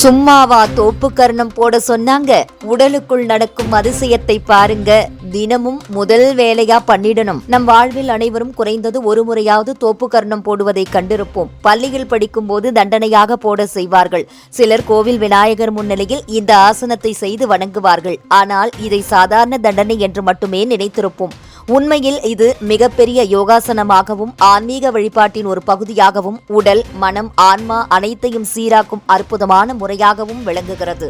சும்மாவா தோப்பு கர்ணம் போட சொன்னாங்க. உடலுக்குள் நடக்கும் அதிசயத்தை பாருங்க. தினமும் முதல் வேலையா பண்ணிடணும். நம் வாழ்வில் அனைவரும் குறைந்தது ஒரு முறையாவது தோப்பு கர்ணம் போடுவதை கண்டிருப்போம். பள்ளியில் படிக்கும் போது தண்டனையாக போட செய்வார்கள். சிலர் கோவில் விநாயகர் முன்னிலையில் இந்த ஆசனத்தை செய்து வணங்குவார்கள். ஆனால் இதை சாதாரண தண்டனை என்று மட்டுமே நினைத்திருப்போம். உண்மையில் இது மிகப்பெரிய யோகாசனமாகவும் ஆன்மீக வழிபாட்டின் ஒரு பகுதியாகவும் உடல் மனம் ஆன்மா அனைத்தையும் சீராக்கும் அற்புதமான முறையாகவும் விளங்குகிறது.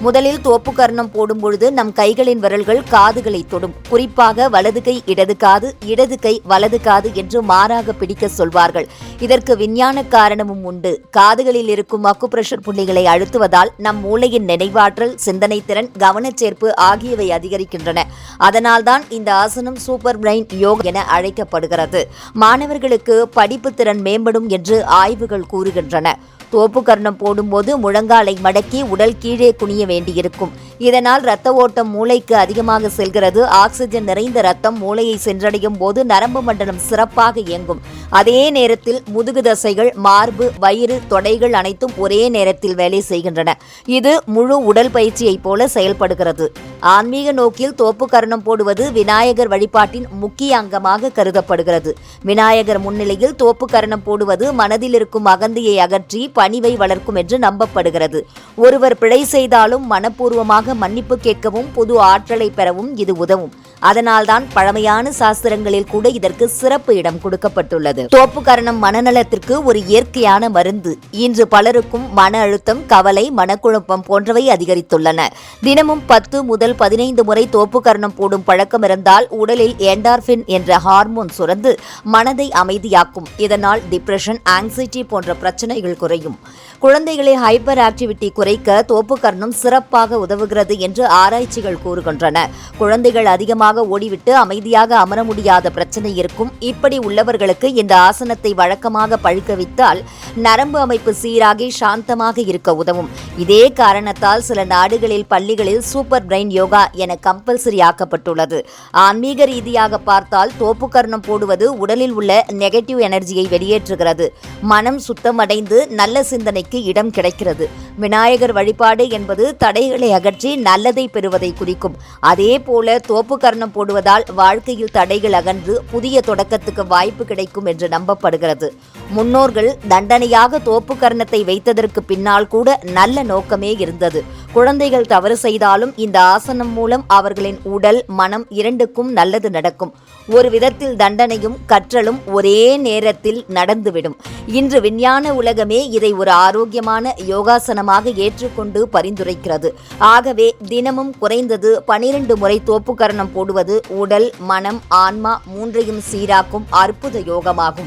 முதலில் தோப்பு கர்ணம் போடும் பொழுது நம் கைகளின் விரல்கள் காதுகளை தொடும். குறிப்பாக வலது கை இடது காது இடது கை வலது காது என்று மாறாக பிடிக்க சொல்வார்கள். இதற்கு விஞ்ஞான காரணமும் உண்டு. காதுகளில் இருக்கும் அக்குப்ரெஷர் புள்ளிகளை அழுத்துவதால் நம் மூளையின் நினைவாற்றல் சிந்தனை திறன் கவனச்சேர்ப்பு ஆகியவை அதிகரிக்கின்றன. அதனால்தான் இந்த ஆசனம் சூப்பர் பிரைன் யோக் என அழைக்கப்படுகிறது. மாணவர்களுக்கு படிப்பு திறன் மேம்படும் என்று ஆய்வுகள் கூறுகின்றன. தோப்பு கர்ணம் போடும்போது முழங்காலை மடக்கி உடல் கீழே குனிய வேண்டியிருக்கும். இதனால் இரத்த ஓட்டம் மூளைக்கு அதிகமாக செல்கிறது. ஆக்சிஜன் நிறைந்த ரத்தம் மூளையை சென்றடையும் போது நரம்பு மண்டலம் சிறப்பாக இயங்கும். அதே நேரத்தில் முதுகு தசைகள் மார்பு வயிறு தொடைகள் அனைத்தும் ஒரே நேரத்தில் வேலை செய்கின்றன. இது முழு உடல் பயிற்சியைப் போல செயல்படுகிறது. ஆன்மீக நோக்கில் தோப்பு கரணம் போடுவது விநாயகர் வழிபாட்டின் முக்கிய அங்கமாக கருதப்படுகிறது. விநாயகர் முன்னிலையில் தோப்பு கரணம் போடுவது மனதில் இருக்கும் அகந்தியை அகற்றி பணிவை வளர்க்கும் என்று நம்பப்படுகிறது. ஒருவர் பிழை செய்தாலும் மனப்பூர்வமாக மூலமாக மன்னிப்பு கேட்கவும் புது ஆற்றலை பெறவும் இது உதவும். அதனால்தான் பழமையான சாஸ்திரங்களில் கூட இதற்கு சிறப்பு இடம் கொடுக்கப்பட்டுள்ளது. தோப்பு கரணம் மனநலத்திற்கு ஒரு இயற்கையான மருந்து. இன்று பலருக்கும் மன அழுத்தம் கவலை மனக்குழப்பம் போன்றவை அதிகரித்துள்ளன. தினமும் பத்து முதல் பதினைந்து முறை தோப்பு கரணம் போடும் பழக்கம் இருந்தால் உடலில் என்டார்பின் என்ற ஹார்மோன் சுரந்து மனதை அமைதியாக்கும். இதனால் டிப்ரெஷன் ஆங்ஸைட்டி போன்ற பிரச்சனைகள் குறையும். குழந்தைகளை ஹைப்பர் ஆக்டிவிட்டி குறைக்க தோப்பு கரணம் சிறப்பாக உதவுகிறது. என்று ஆராய்ச்சிகள் கூறுகின்றன. குழந்தைகள் அதிகமாக ஓடிவிட்டு அமைதியாக அமர முடியாத பிரச்சனை இருக்கும். இப்படி உள்ளவர்களுக்கு இந்த ஆசனத்தை வழக்கமாக பழுக்க வைத்தால் நரம்பு அமைப்பு சீராகி சாந்தமாக இருக்க உதவும். இதே காரணத்தால் சில நாடுகளில் பள்ளிகளில் சூப்பர் பிரெயின் யோகா என கம்பல்சரி ஆக்கப்பட்டுள்ளது. ஆன்மீக ரீதியாக பார்த்தால் தோப்புக்கரணம் போடுவது உடலில் உள்ள நெகட்டிவ் எனர்ஜியை வெளியேற்றுகிறது. மனம் சுத்தமடைந்து நல்ல சிந்தனைக்கு இடம் கிடைக்கிறது. விநாயகர் வழிபாடு என்பது தடைகளை அகற்றி நல்லதை பெறுவதை குறிக்கும். அதே போல தோப்பு கர்ணம் போடுவதால் வாழ்க்கையில் தடைகள் அகன்று புதிய தொடக்கத்துக்கு வாய்ப்பு கிடைக்கும் என்று நம்பப்படுகிறது. முன்னோர்கள் தண்டனையாக தோப்பு கர்ணத்தை வைத்ததற்கு பின்னால் கூட நல்ல நோக்கமே இருந்தது. குழந்தைகள் தவறு செய்தாலும் இந்த ஆசனம் மூலம் அவர்களின் உடல் மனம் இரண்டுக்கும் நல்லது நடக்கும். ஒரு விதத்தில் தண்டனையும் கற்றலும் ஒரே நேரத்தில் நடந்துவிடும். இன்று விஞ்ஞான உலகமே இதை ஒரு ஆரோக்கியமான யோகாசனமாக ஏற்றுக்கொண்டு பரிந்துரைக்கிறது. ஆகவே தினமும் குறைந்தது பனிரெண்டு முறை தோப்புக்கரணம் போடுவது உடல் மனம் ஆன்மா மூன்றையும் சீராக்கும் அற்புத யோகமாகும்.